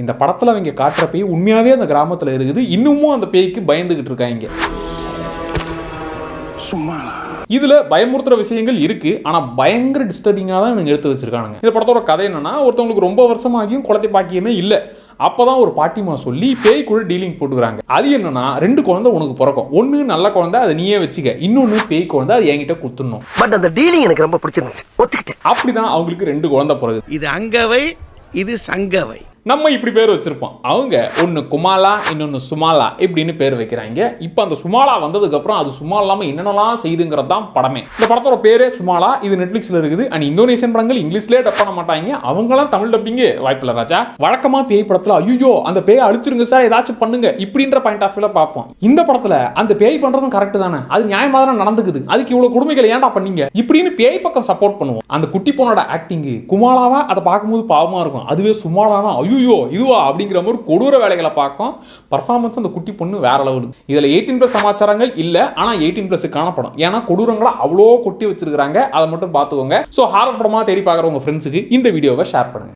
இந்த படத்தில் அவங்க காட்டுற பேய் உண்மையாகவே அந்த கிராமத்தில் இருக்குது. இன்னமும் அந்த பேய்க்கு பயந்துகிட்டு இருக்காங்க. இதுல பயமுறுத்துற விஷயங்கள் இருக்கு. ஆனா பயங்கர டிஸ்டர்பிங்காக தான் எனக்கு எடுத்து வச்சிருக்கானுங்க. இந்த படத்தோட கதை என்னன்னா ஒருத்தவங்களுக்கு ரொம்ப வருஷமாகியும் குழந்தை பாக்கியமே இல்ல. அப்பதான் ஒரு பாட்டிமா சொல்லி பேய் கூட டீலிங் போட்டுக்கிறாங்க. அது என்னன்னா ரெண்டு குழந்தை உனக்கு பிறக்கும். ஒன்னு நல்ல குழந்தை அதை நீயே வச்சுக்க. இன்னொன்னு பேய் குழந்தை அது என்கிட்ட குத்துணும் பட் அந்த டீலிங் எனக்கு ரொம்ப பிடிச்சிருந்துச்சு. ஒத்துக்கிட்டேன். அப்படிதான் அவங்களுக்கு ரெண்டு குழந்தை பிறகு இது அங்கவை இது சங்கவை. நம்ம இப்படி பேர் வச்சிருப்போம். அவங்க ஒன்று குமாலா இன்னொன்று சுமாலா இப்படின்னு பேர் வைக்கிறாங்க. இப்போ அந்த சுமாலா வந்ததுக்கப்புறம் அது சும்மா இல்லாமல் என்னென்னலாம் செய்துங்கிறது தான் படமே. இந்த படத்தோட பேரே சுமாலா இது நெட்ஃப்ளிக்ஸில் இருக்குது. அண்ட் இந்தோனேஷியன் படங்கள் இங்கிலீஷ்லேயே டப் பண்ண மாட்டாங்க. அவங்களாம் தமிழ் டப்பிங்கு வாய்ப்பில்லை ராஜா. வழக்கமாக பேய் படத்தில் ஐயோ அந்த பேயை அழிச்சிருங்க சார் ஏதாச்சும் பண்ணுங்க இப்படின்ற பாயிண்ட் ஆஃப் வியூவில் பார்ப்போம். இந்த படத்தில் அந்த பேய் பண்ணுறதும் கரெக்ட் தானே. அது நியாயமாக தானே நடந்துக்குது. அதுக்கு இவ்வளோ கொடுமைகள் ஏன்டா பண்ணீங்க? இப்படின்னு பேய் பக்கம் சப்போர்ட் பண்ணுவோம். அந்த குட்டி பொண்ணோட ஆக்டிங்கு குமாலாவா அதை பார்க்கும்போது பாவமாக இருக்கும். அதுவே சுமாலானா ஐயோ ஐயோ இதுவா? அப்படிங்கிற மாதிரி கொடூர வேலைகளை பார்க்கும் பர்ஃபார்மன்ஸ் அந்த குட்டி பொண்ணு வேற லெவல் இதில் எயிட்டீன் ப்ளஸ் சமாச்சாரங்கள் இல்லை ஆனால் எயிட்டீன் ப்ளஸ் காணப்படும் ஏன்னா கொடூரங்களை அவ்வளோ கொட்டி வச்சிருக்காங்க அதை மட்டும் பார்த்துக்கோங்க. ஸோ ஹாரர் படமாக தேடி பார்க்குற உங்கள் ஃப்ரெண்ட்ஸுக்கு இந்த வீடியோவை ஷேர் பண்ணுங்க.